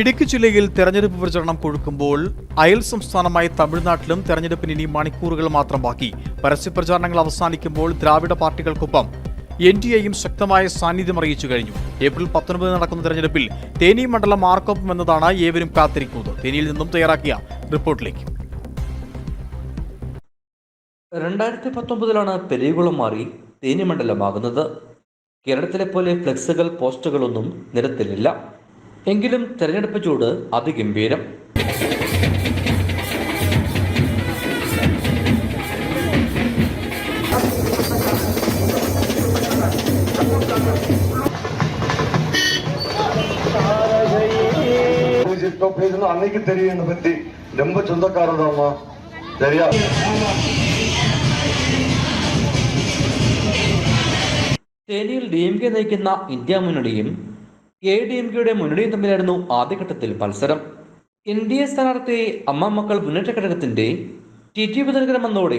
ഇടുക്കി ജില്ലയിൽ തെരഞ്ഞെടുപ്പ് പ്രചരണം കൊഴുക്കുമ്പോൾ അയൽ സംസ്ഥാനമായ തമിഴ്നാട്ടിലും തെരഞ്ഞെടുപ്പിന് ഇനി മണിക്കൂറുകൾ മാത്രം ബാക്കി. പരസ്യപ്രചാരണങ്ങൾ അവസാനിക്കുമ്പോൾ ദ്രാവിഡ പാർട്ടികൾക്കൊപ്പം എൻ ഡി എയും ശക്തമായ സാന്നിധ്യം അറിയിച്ചു കഴിഞ്ഞു. ഏപ്രിൽ പത്തൊൻപത് നടക്കുന്ന തെരഞ്ഞെടുപ്പിൽ തേനി മണ്ഡലം ആർക്കൊപ്പം എന്നതാണ് ഏവരും കാത്തിരിക്കുന്നത്. തേനിയിൽ നിന്നും തയ്യാറാക്കിയ റിപ്പോർട്ടിലേക്ക്. രണ്ടായിരത്തി പത്തൊമ്പതിലാണ് പെരിയകുളം മാറി തേനി മണ്ഡലമാകുന്നത്. കേരളത്തിലെ പോലെ ഫ്ലെക്സുകൾ പോസ്റ്റുകളൊന്നും നിരത്തിലില്ല. എങ്കിലും തെരഞ്ഞെടുപ്പ് ചൂട് അതിഗംഭീരം இப்போ பேசணும் அன்னைக்கு தெரியும் என்னை பத்தி ரொம்ப சொந்தக்காரதாம்மா சரியா തേനിയിൽ ഡി എം കെ നയിക്കുന്ന ഇന്ത്യ മുന്നണിയും എ ഡി എം കെയുടെ മുന്നണിയും തമ്മിലായിരുന്നു ആദ്യഘട്ടത്തിൽ മത്സരം. എൻ ഡി എ സ്ഥാനാർത്ഥി അമ്മ മക്കൾ മുന്നേറ്റ ഘടകത്തിന്റെ ടി ടി വിതരണം വന്നോടെ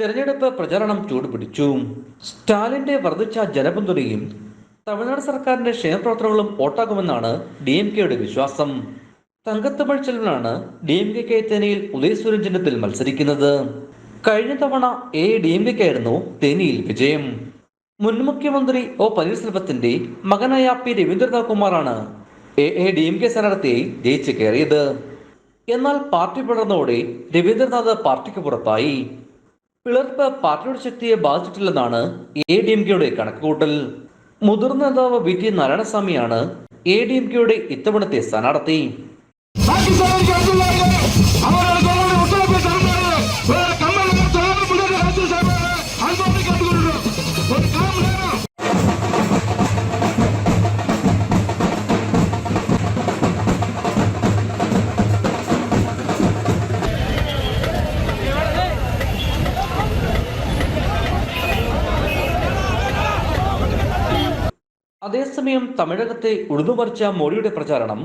തെരഞ്ഞെടുപ്പ് പ്രചാരണം ചൂടുപിടിച്ചു. സ്റ്റാലിന്റെ വർദ്ധിച്ച ജനപിന്തുണയും തമിഴ്നാട് സർക്കാരിന്റെ ക്ഷേമപ്രവർത്തനങ്ങളും ഓട്ടാകുമെന്നാണ് ഡി എം കെയുടെ വിശ്വാസം. തങ്കത്തമിഴ് ചെൽവനാണ് ഡി എം കെ തേനിയിൽ ഉദയസൂര്യൻ ചിഹ്നത്തിൽ മത്സരിക്കുന്നത്. കഴിഞ്ഞ തവണ എ ഡി എം കെക്കായിരുന്നു തേനിയിൽ വിജയം. മുൻ മുഖ്യമന്ത്രി ഒ പനീർസെൽവത്തിന്റെ മകനായ പി രവീന്ദ്രനാഥ് കുമാറാണ് A A D M K സ്ഥാനാർത്ഥിയായി ജയിച്ചു കയറിയത്. എന്നാൽ പാർട്ടി പിളർന്നതോടെ രവീന്ദ്രനാഥ് പാർട്ടിക്ക് പുറത്തായി. പിളർപ്പ് പാർട്ടിയുടെ ശക്തിയെ ബാധിച്ചിട്ടില്ലെന്നാണ് എ ഡി എം കെയുടെ കണക്കുകൂട്ടൽ. മുതിർന്ന നേതാവ് വി ടി നാരായണസ്വാമിയാണ് എ ഡി എം കെയുടെ ഇത്തവണത്തെ സ്ഥാനാർത്ഥി. അതേസമയം തമിഴകത്തെ ഉഴുതുമറിച്ച മോഡിയുടെ പ്രചാരണം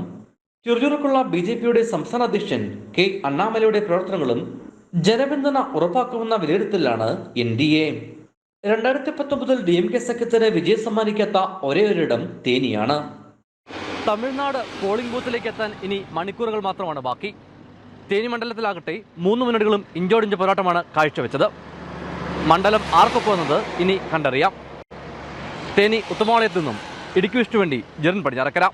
ചെറുചുറുക്കുള്ള ബി ജെ പിയുടെ സംസ്ഥാന അധ്യക്ഷൻ കെ അണ്ണാമലയുടെ പ്രവർത്തനങ്ങളും ജനപിന്തുണ ഉറപ്പാക്കുമെന്ന വിലയിരുത്തലാണ് എൻ ഡി എ. രണ്ടായിരത്തി പത്തൊമ്പതിൽ ഡി എം കെ സഖ്യത്തിന് വിജയം സമ്മാനിക്കാത്ത ഒരേ ഒരിടം തേനിയാണ്. തമിഴ്നാട് പോളിംഗ് ബൂത്തിലേക്ക് എത്താൻ ഇനി മണിക്കൂറുകൾ മാത്രമാണ് ബാക്കി. തേനി മണ്ഡലത്തിലാകട്ടെ മൂന്ന് മുന്നണികളും ഇഞ്ചോടിഞ്ച് പോരാട്ടമാണ് കാഴ്ചവെച്ചത്. മണ്ഡലം ആർക്കൊപ്പം എന്നത് ഇനി കണ്ടറിയാം. തേനി ഉത്തമവാളയത്തു നിന്നും ഇടുക്കി വിഷ്ണു വേണ്ടി ജെറിൻ പടിഞ്ഞാറക്കര.